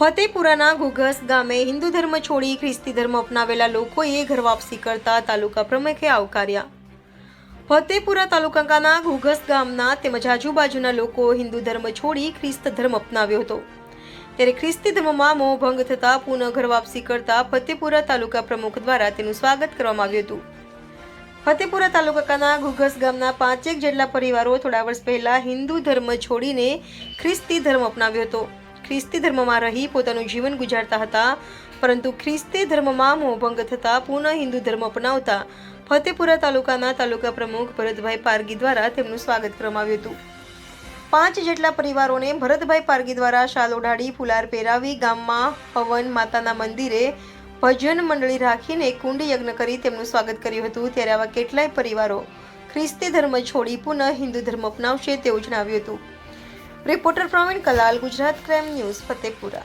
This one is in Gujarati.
ફતેપુરાના ઘોઘસ ગામે હિન્દુ ધર્મ છોડી ખ્રિસ્તી ધર્મ અપનાવેલા લોકોએ ઘર વાપસી કરતા તાલુકા પ્રમુખે આવકાર્યા. ફતેપુરા તાલુકાના ઘોઘસ ગામના તેમજ આજુબાજુના લોકો હિન્દુ ધર્મ છોડી ખ્રિસ્ત ધર્મ અપનાવ્યો હતો. ત્યારે ખ્રિસ્તી ધર્મમાં મોહભંગ થતા પુનઃ ઘર વાપસી કરતા ફતેપુરા તાલુકા પ્રમુખ દ્વારા તેનું સ્વાગત કરવામાં આવ્યું હતું. ફતેપુરા તાલુકાના ઘુઘસ ગામના પાંચેક જેટલા પરિવારો થોડા વર્ષ પહેલા હિન્દુ ધર્મ છોડીને ખ્રિસ્તી ધર્મ અપનાવ્યો હતો. ખ્રિસ્તી ધર્મમાં રહી પોતાનું જીવન ગુજારતા હતા, પરંતુ ખ્રિસ્તી ધર્મમાં મોહભંગ થતાં પુનઃ હિન્દુ ધર્મ અપનાવતા ફતેપુરા તાલુકાના તાલુકા પ્રમુખ ભરતભાઈ પારગી દ્વારા તેમનું સ્વાગત કરવામાં આવ્યું હતું. પાંચ જેટલા પરિવારોને ભરતભાઈ પારગી દ્વારા શાલ ઓઢાડી, ફુલાર પહેરાવી, ગામમાં હવન માતાના મંદિરે ભજન મંડળી રાખીને કુંડ યજ્ઞ કરી તેમનું સ્વાગત કર્યું હતું. ત્યારે આવા કેટલાય પરિવારો ખ્રિસ્તી ધર્મ છોડી પુનઃ હિન્દુ ધર્મ અપનાવશે તેવું જણાવ્યું હતું. Reporter Pravin Kalal Gujarat crime news Fatehpura.